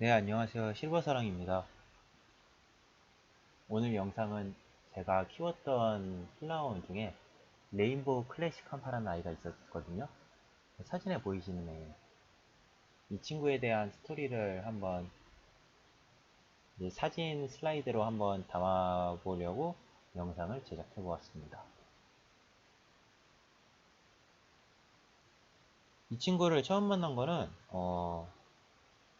네, 안녕하세요. 실버사랑입니다. 오늘 영상은 제가 키웠던 플라워 중에 레인보우 클래식 한파라는 아이가 있었거든요. 사진에 보이시는 애. 이 친구에 대한 스토리를 한번 사진 슬라이드로 한번 담아 보려고 영상을 제작해 보았습니다. 이 친구를 처음 만난 거는 어,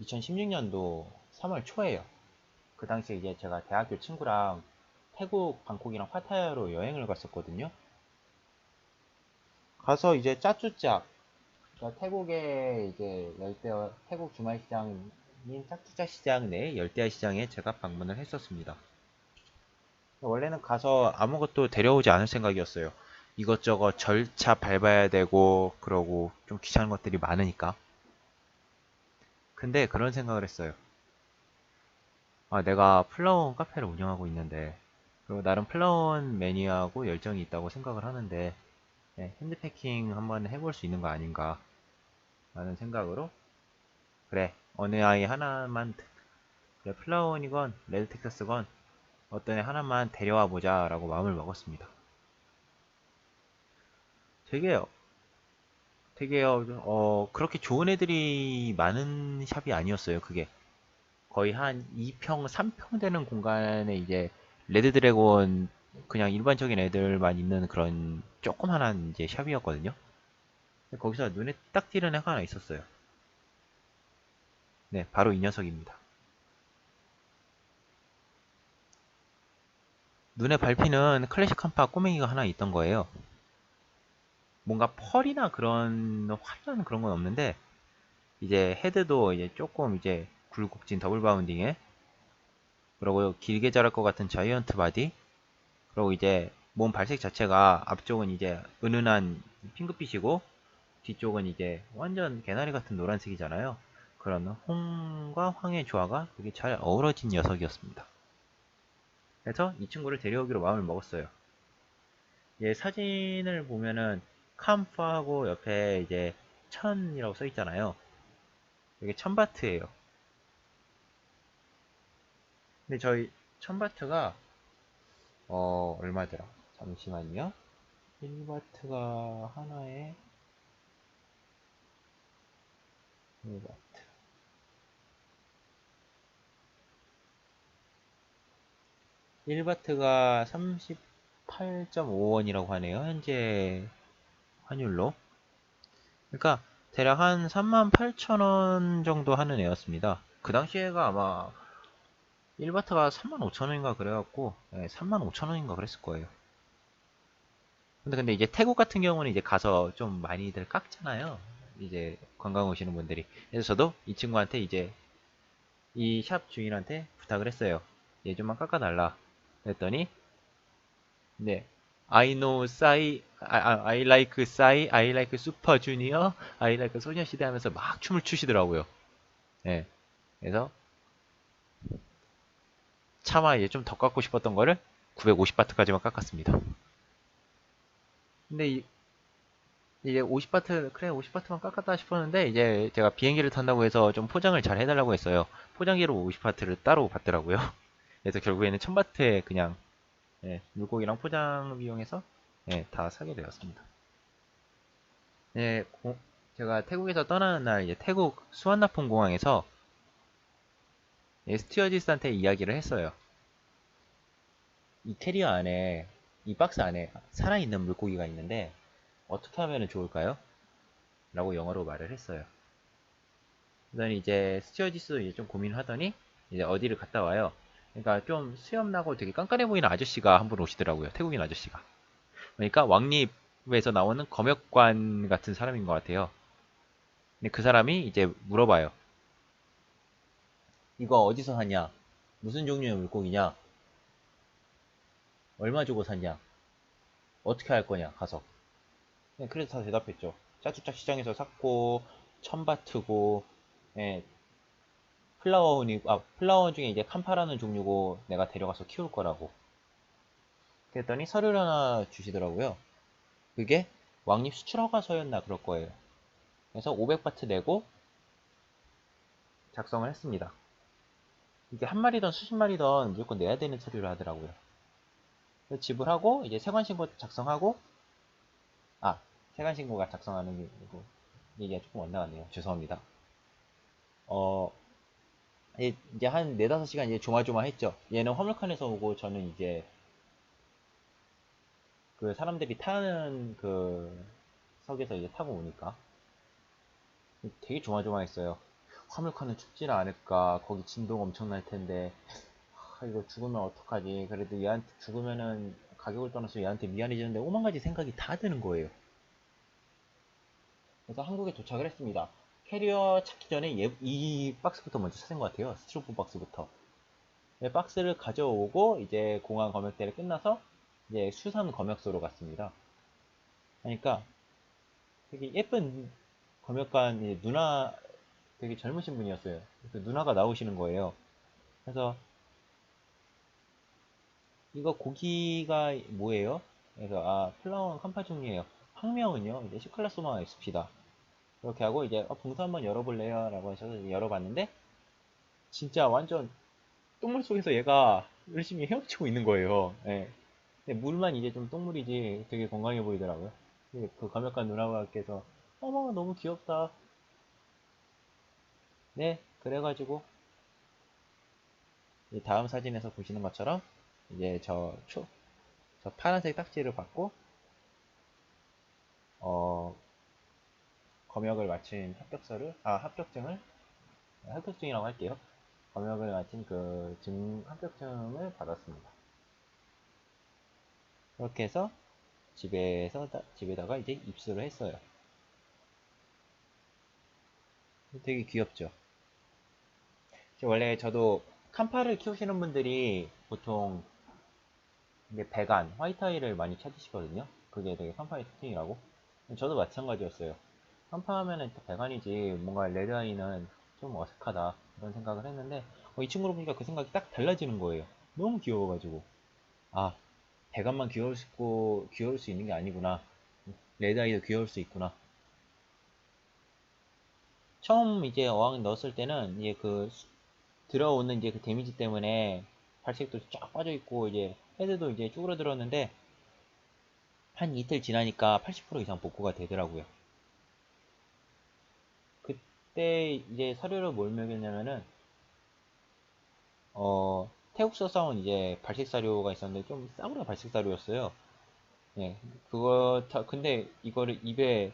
2016년도 3월 초에요. 그 당시에 이제 제가 대학교 친구랑 태국 방콕이랑 파타야로 여행을 갔었거든요. 가서 이제 짜쭈짝 그러니까 태국의 이제 열대 태국 주말 시장인 짜쭈짝 시장 내 열대야 시장에 제가 방문을 했었습니다. 원래는 가서 아무것도 데려오지 않을 생각이었어요. 이것저것 절차 밟아야 되고 그러고 좀 귀찮은 것들이 많으니까. 근데 그런 생각을 했어요. 아, 내가 플라원 카페를 운영하고 있는데, 그리고 나름 플라원 매니아하고 열정이 있다고 생각을 하는데, 네, 핸드패킹 한번 해볼 수 있는 거 아닌가, 라는 생각으로, 그래, 어느 아이 하나만, 그래, 플라원이건, 레드 텍사스건, 어떤 애 하나만 데려와 보자, 라고 마음을 먹었습니다. 되게 되게 어, 그렇게 좋은 애들이 많은 샵이 아니었어요. 그게 거의 한 2평, 3평 되는 공간에 이제 레드 드래곤 그냥 일반적인 애들만 있는 그런 조그만한 이제 샵이었거든요. 거기서 눈에 딱 띄는 애가 하나 있었어요. 네, 바로 이 녀석입니다. 눈에 밟히는 클래식 컴파 꼬맹이가 하나 있던 거예요. 뭔가 펄이나 그런 화려한 그런 건 없는데 이제 헤드도 이제 조금 이제 굴곡진 더블 바운딩에 그리고 길게 자랄 것 같은 자이언트 바디 그리고 이제 몸 발색 자체가 앞쪽은 이제 은은한 핑크빛이고 뒤쪽은 이제 완전 개나리 같은 노란색이잖아요. 그런 홍과 황의 조화가 되게 잘 어우러진 녀석이었습니다. 그래서 이 친구를 데려오기로 마음을 먹었어요. 예, 사진을 보면은 캄프하고 옆에 이제 천이라고 써 있잖아요. 이게 천바트예요. 근데 저희 천바트가 어 얼마더라? 잠시만요. 1바트가 하나에 1바트 1바트가 38.5원이라고 하네요. 현재 환율로. 그러니까 대략 한 38,000원 정도 하는 애였습니다. 그 당시에가 아마 1바트가 35,000원인가 그래갖고 네, 35,000원인가 그랬을 거예요. 근데 근데 이제 태국 같은 경우는 이제 가서 좀 많이들 깎잖아요. 이제 관광 오시는 분들이. 그래서 저도 이 친구한테 이제 이 샵 주인한테 부탁을 했어요. 얘 좀만 깎아달라. 그랬더니 네 I know Psy, I, I like Psy, I like Super Junior, I like 소녀시대 하면서 막 춤을 추시더라고요. 예. 그래서 차마 이제 좀 더 깎고 싶었던 거를 950바트까지만 깎았습니다. 근데 이, 이제 50바트, 그래 50바트만 깎았다 싶었는데 이제 제가 비행기를 탄다고 해서 좀 포장을 잘 해달라고 했어요. 포장기로 50바트를 따로 받더라고요. 그래서 결국에는 1000바트에 그냥 예, 물고기랑 포장 비용해서 예, 다 사게 되었습니다. 예, 고, 제가 태국에서 떠나는 날 이제 태국 수완나폰 공항에서 예, 스튜어디스한테 이야기를 했어요. 이 캐리어 안에 이 박스 안에 살아있는 물고기가 있는데 어떻게 하면 좋을까요? 라고 영어로 말을 했어요. 그러더니 이제 스튜어디스도 이제 좀 고민하더니 이제 어디를 갔다 와요. 그러니까 좀 수염나고 되게 깐깐해 보이는 아저씨가 한 분 오시더라고요. 태국인 아저씨가. 그러니까 왕립에서 나오는 검역관 같은 사람인 것 같아요. 근데 그 사람이 이제 물어봐요. 이거 어디서 샀냐? 무슨 종류의 물고기냐? 얼마 주고 샀냐? 어떻게 할 거냐? 가서. 그래서 다 대답했죠. 짜투짝 시장에서 샀고, 천바트고, 예, 플라워원이 아 플라워 중에 이제 캄파라는 종류고 내가 데려가서 키울 거라고 그랬더니 서류를 하나 주시더라고요 그게 왕립 수출 허가서였나 그럴 거예요 그래서 500바트 내고 작성을 했습니다 이게 한 마리든 수십 마리든 무조건 내야 되는 서류를 하더라고요. 지불하고 이제 세관신고 작성하고 아 세관신고가 작성하는 게 얘기가 조금 엇나갔네요. 죄송합니다. 어 이제 한 4, 5시간 이제 조마조마했죠. 얘는 화물칸에서 오고 저는 이제 그 사람들이 타는 그 석에서 이제 타고 오니까 되게 조마조마했어요. 화물칸은 춥지는 않을까? 거기 진동 엄청 날 텐데 아, 이거 죽으면 어떡하지? 그래도 얘한테 죽으면은 가격을 떠나서 얘한테 미안해지는데 오만 가지 생각이 다 드는 거예요. 그래서 한국에 도착을 했습니다. 캐리어 찾기 전에 얘- 이 박스부터 먼저 찾은 것 같아요. 스트로프 박스부터. 네, 박스를 가져오고 이제 공항 검역대를 끝나서 이제 수산 검역소로 갔습니다. 그러니까 되게 예쁜 검역관 누나 되게 젊으신 분이었어요. 그 누나가 나오시는 거예요. 그래서 이거 고기가 뭐예요? 그래서 아 플라운 칸파 중이에요. 학명은요 이제 시클라소마 SP다. 이렇게 하고 이제 어, 봉투 한번 열어볼래요? 라고 하셔서 열어봤는데 진짜 완전 똥물 속에서 얘가 열심히 헤엄치고 있는 거예요. 예. 근데 물만 이제 좀 똥물이지 되게 건강해 보이더라고요. 그 검역관 누나께서 어머 너무 귀엽다. 네 그래가지고 이 다음 사진에서 보시는 것처럼 이제 저 초, 저 파란색 딱지를 받고 어 검역을 마친 합격서를 아 합격증을 합격증이라고 할게요. 검역을 마친 그 증 합격증을 받았습니다. 그렇게 해서 집에서 다- 집에다가 이제 입수를 했어요. 되게 귀엽죠. 원래 저도 칸파를 키우시는 분들이 보통 이제 배간, 화이트아이를 많이 찾으시거든요. 그게 되게 칸파의 특징이라고. 저도 마찬가지였어요. 칸파 하면은 배간이지 뭔가 레드아이는 좀 어색하다 그런 생각을 했는데 어, 이 친구를 보니까 그 생각이 딱 달라지는 거예요. 너무 귀여워가지고 아 배간만 귀여울 수 있고 귀여울 수 있는 게 아니구나. 레드아이도 귀여울 수 있구나. 처음 이제 어항 넣었을 때는 이제 그 수- 들어오는 이제 그 데미지 때문에 발색도 쫙 빠져 있고 이제 헤드도 이제 쭈그러들었는데 한 이틀 지나니까 80% 이상 복구가 되더라고요. 그때 이제 사료를 뭘 먹였냐면은 어 태국서 싸운 이제 발색 사료가 있었는데 좀 싸구려 발색 사료였어요. 예, 그거 다 근데 이거를 입에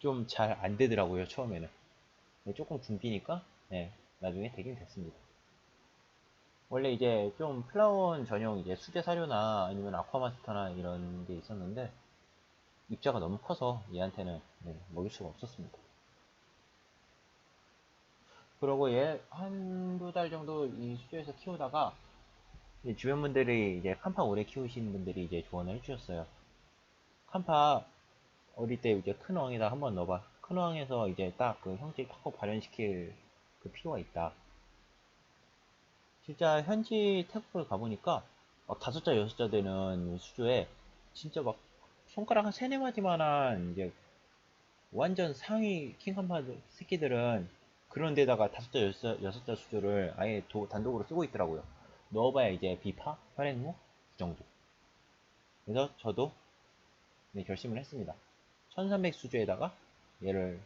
좀 잘 안 되더라고요 처음에는. 네, 조금 굶기니까 네, 나중에 되긴 됐습니다. 원래 이제 좀 플라원 전용 이제 수제 사료나 아니면 아쿠아마스터나 이런 게 있었는데 입자가 너무 커서 얘한테는 네, 먹일 수가 없었습니다. 그러고 얘 한두 달 정도 이 수조에서 키우다가 이제 주변 분들이 이제 칸파 오래 키우시는 분들이 이제 조언을 해주셨어요. 칸파 어릴 때 이제 큰 어항에다 한번 넣어봐. 큰 어항에서 이제 딱 그 형질 팍 발현시킬 그 필요가 있다. 진짜 현지 태국을 가보니까 막 다섯 자 여섯 자 되는 수조에 진짜 막 손가락 한 세네 마디만한 이제 완전 상위 킹칸파 새끼들은 그런 데다가 다섯 자 여섯 자, 여섯 자 수조를 아예 도- 단독으로 쓰고 있더라고요. 넣어봐야 이제 비파, 혈액무 그 정도. 그래서 저도 네, 결심을 했습니다. 1300 수조에다가 얘를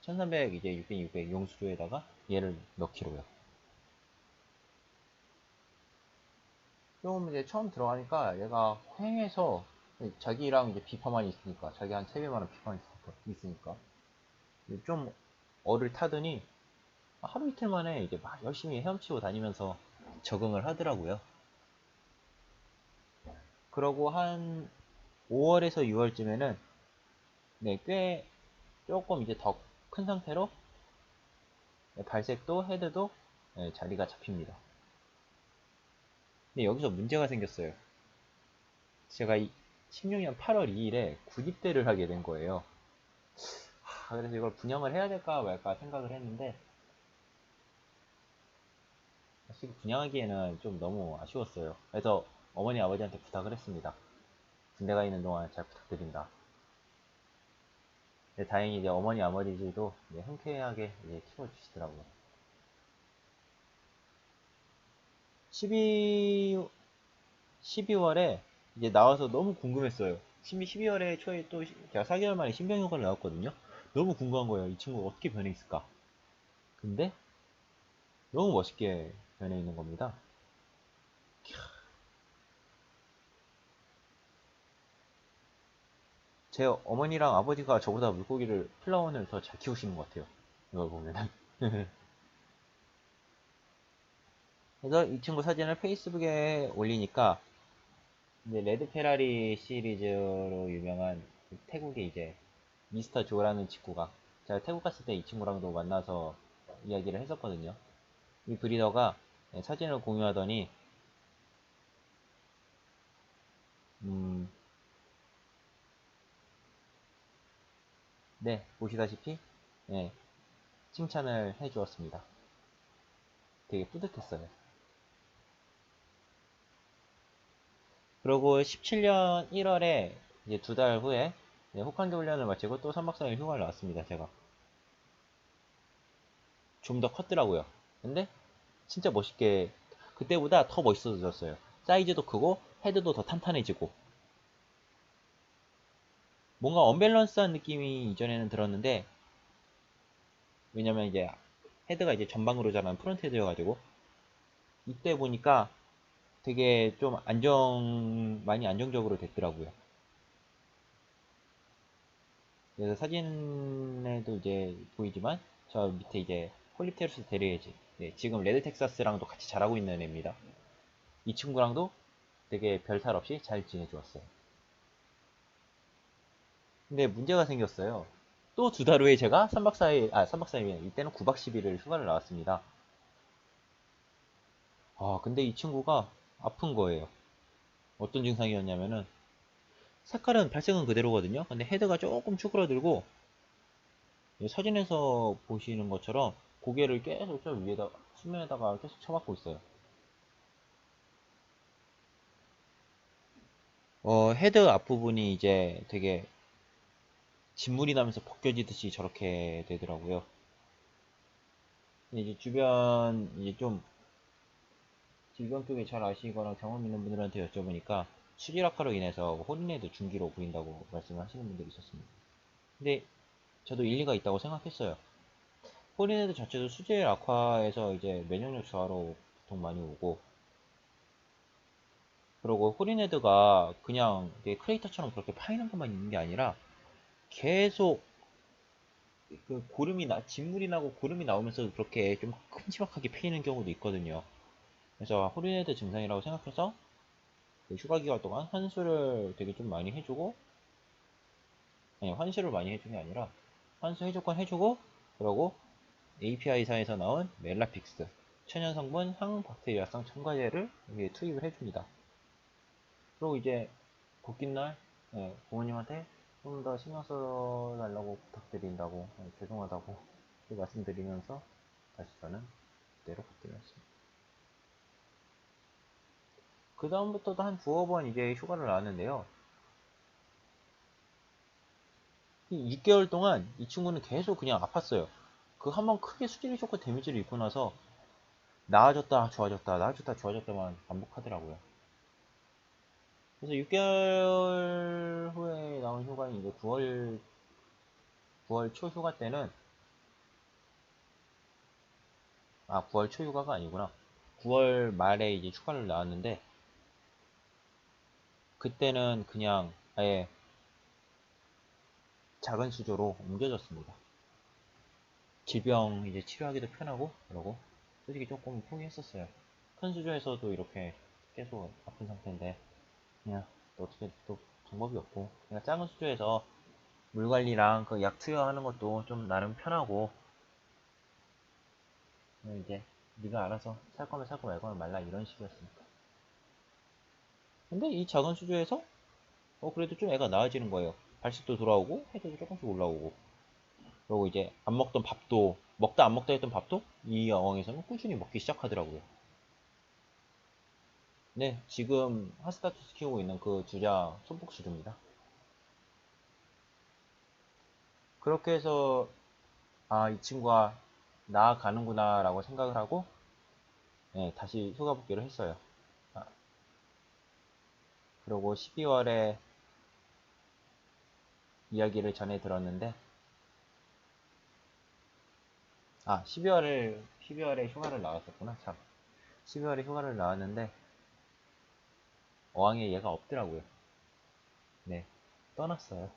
1300 이제 600, 600 용수조에다가 얘를 넣기로요. 좀 이제 처음 들어가니까 얘가 휑해서 자기랑 이제 비파만 있으니까 자기 한 3배만한 비파만 있으니까, 좀 얼을 타더니 하루 이틀 만에 이제 막 열심히 헤엄치고 다니면서 적응을 하더라고요. 그러고 한 5월에서 6월쯤에는 네, 꽤 조금 이제 더 큰 상태로 네, 발색도 헤드도 네, 자리가 잡힙니다. 근데 여기서 문제가 생겼어요. 제가 16년 8월 2일에 군입대를 하게 된 거예요. 하, 그래서 이걸 분양을 해야 될까 말까 생각을 했는데 사실 분양하기에는 좀 너무 아쉬웠어요. 그래서 어머니 아버지한테 부탁을 했습니다. 군대 가 있는 동안 잘 부탁드린다. 근데 다행히 이제 어머니 아버지도 이제 흔쾌하게 이제 키워주시더라고요. 12, 12월에 이제 나와서 너무 궁금했어요. 12, 12월에 초에 또 시- 제가 4개월 만에 신병효과를 나왔거든요. 너무 궁금한 거예요. 이 친구가 어떻게 변해 있을까? 근데 너무 멋있게 변해 있는 겁니다. 제 어머니랑 아버지가 저보다 물고기를 플라원을 더 잘 키우시는 것 같아요. 이걸 보면은. 그래서 이 친구 사진을 페이스북에 올리니까 이제 레드 페라리 시리즈로 유명한 그 태국의 이제 미스터 조라는 친구가 제가 태국 갔을 때 이 친구랑도 만나서 이야기를 했었거든요. 이 브리더가 네, 사진을 공유하더니 음, 네, 보시다시피 네, 칭찬을 해주었습니다. 되게 뿌듯했어요. 그리고 17년 1월에 이제 두 달 후에 네, 혹한기 훈련을 마치고 또 3박 4일 휴가를 나왔습니다. 제가 좀 더 컸더라고요. 근데 진짜 멋있게 그때보다 더 멋있어졌어요. 사이즈도 크고 헤드도 더 탄탄해지고 뭔가 언밸런스한 느낌이 이전에는 들었는데 왜냐면 이제 헤드가 이제 전방으로 자라는 프론트 헤드여가지고 이때 보니까 되게 좀 안정 많이 안정적으로 됐더라고요. 그래서 사진에도 이제 보이지만 저 밑에 이제 폴리테루스 데리에지 네, 지금 레드 텍사스랑도 같이 자라고 있는 애입니다. 이 친구랑도 되게 별탈 없이 잘 지내주었어요. 근데 문제가 생겼어요. 또 두 달 후에 제가 3박 4일, 아, 3박 4일, 이때는 9박 10일을 휴가를 나왔습니다. 아, 근데 이 친구가 아픈 거예요. 어떤 증상이었냐면은, 색깔은 발색은 그대로거든요. 근데 헤드가 조금 쭈그러들고, 이 사진에서 보시는 것처럼 고개를 계속 저 위에다, 수면에다가 계속 쳐박고 있어요. 어, 헤드 앞부분이 이제 되게 진물이 나면서 벗겨지듯이 저렇게 되더라고요. 이제 주변 이제 좀 질병 쪽에 잘 아시거나 경험 있는 분들한테 여쭤보니까 수질 악화로 인해서 호린헤드 중기로 보인다고 말씀하시는 분들이 있었습니다. 근데 저도 일리가 있다고 생각했어요. 호린헤드 자체도 수질 악화에서 이제 면역력 저하로 보통 많이 오고 그리고 호린헤드가 그냥 크레이터처럼 그렇게 파이는 것만 있는 게 아니라 계속 그 고름이 나, 진물이 나고 고름이 나오면서 그렇게 좀 큼지막하게 패이는 경우도 있거든요. 그래서 호리네드 증상이라고 생각해서 그 휴가 기간 동안 환수를 되게 좀 많이 해주고 아니 환수를 많이 해준 게 아니라 환수 해줄 건 해주고 그러고 API사에서 나온 멜라픽스 천연 성분 항박테리아성 첨가제를 여기에 투입을 해줍니다. 그리고 이제 복귀날 네, 부모님한테 좀 더 신경 써달라고 부탁드린다고 네, 죄송하다고 말씀드리면서 다시 저는 그대로 했습니다. 그 다음부터도 한 두어 번 이제 휴가를 나왔는데요. 이 6개월 동안 이 친구는 계속 그냥 아팠어요. 그 한 번 크게 수질이 좋고 데미지를 입고 나서 나아졌다 좋아졌다 나아졌다 좋아졌다만 반복하더라고요. 그래서 6개월 후에 나온 휴가인 이제 9월 9월 초 휴가 때는 아 9월 초 휴가가 아니구나 9월 말에 이제 휴가를 나왔는데 그때는 그냥 아예 작은 수조로 옮겨졌습니다. 질병 이제 치료하기도 편하고 그러고 솔직히 조금 포기했었어요. 큰 수조에서도 이렇게 계속 아픈 상태인데 그냥 또 어떻게 또 방법이 없고 그냥 작은 수조에서 물 관리랑 그 약 투여하는 것도 좀 나름 편하고 이제 네가 알아서 살 거면 살고 말거나 말라 이런 식이었으니까. 근데 이 작은 수조에서 어 그래도 좀 애가 나아지는 거예요. 발식도 돌아오고 헤드도 조금씩 올라오고 그리고 이제 안 먹던 밥도 먹다 안 먹다 했던 밥도 이 어항에서는 꾸준히 먹기 시작하더라고요. 네 지금 하스타투스 키우고 있는 그 주자 손복수조입니다. 그렇게 해서 아 이 친구가 나아가는구나 라고 생각을 하고 네, 다시 휴가 복귀를 했어요. 아, 그리고 12월에 이야기를 전해 들었는데, 아, 12월에, 12월에 휴가를 나왔었구나, 참. 12월에 휴가를 나왔는데, 어항에 얘가 없더라고요. 네, 떠났어요.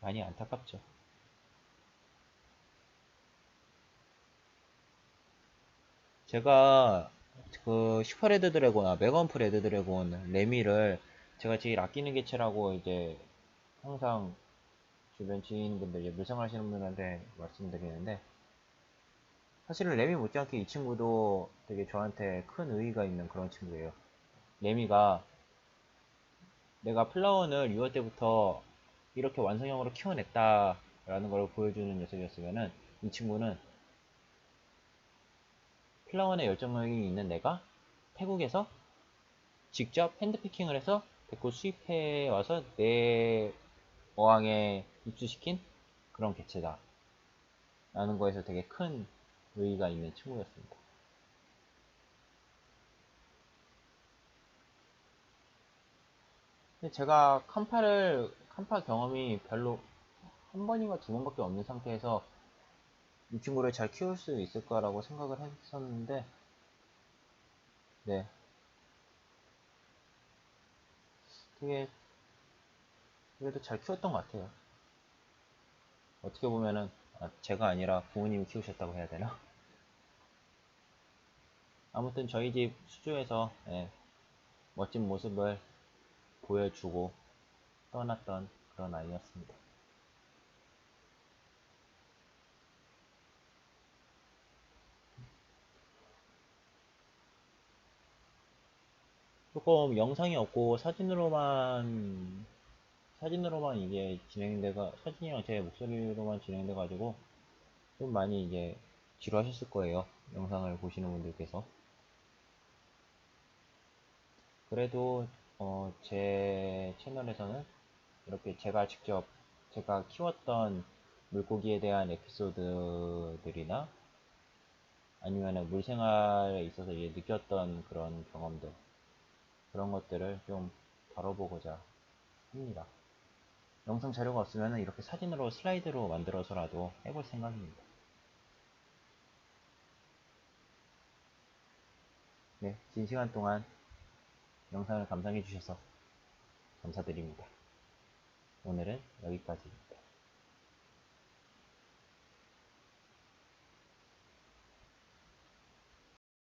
많이 안타깝죠. 제가 그 슈퍼 레드 드래곤, 아, 메건프 레드 드래곤 레미를 제가 제일 아끼는 개체라고 이제 항상 주변 지인분들, 이제 물생하시는 분한테 말씀드리는데 사실은 레미 못지않게 이 친구도 되게 저한테 큰 의의가 있는 그런 친구예요. 레미가 내가 플라원을 6월 때부터 이렇게 완성형으로 키워냈다라는 걸 보여주는 녀석이었으면은 이 친구는 플라원에 열정이 있는 내가 태국에서 직접 핸드피킹을 해서 데리고 수입해 와서 내 어항에 입수시킨 그런 개체다. 라는 거에서 되게 큰 의의가 있는 친구였습니다. 근데 제가 칸파를, 칸파 경험이 별로 한 번인가 두 번밖에 없는 상태에서 이 친구를 잘 키울 수 있을까라고 생각을 했었는데, 네. 되게, 그래도 잘 키웠던 것 같아요. 어떻게 보면은, 아, 제가 아니라 부모님이 키우셨다고 해야 되나? 아무튼 저희 집 수조에서, 예, 멋진 모습을 보여주고 떠났던 그런 아이였습니다. 조금 영상이 없고 사진으로만 사진으로만 이제 진행돼가 사진이랑 제 목소리로만 진행돼 가지고 좀 많이 이제 지루하셨을 거예요 영상을 보시는 분들께서 그래도 어, 제 채널에서는 이렇게 제가 직접 제가 키웠던 물고기에 대한 에피소드들이나 아니면 물생활에 있어서 이제 느꼈던 그런 경험들 그런 것들을 좀 다뤄보고자 합니다. 영상 자료가 없으면 이렇게 사진으로 슬라이드로 만들어서라도 해볼 생각입니다. 네, 긴 시간 동안 영상을 감상해 주셔서 감사드립니다. 오늘은 여기까지.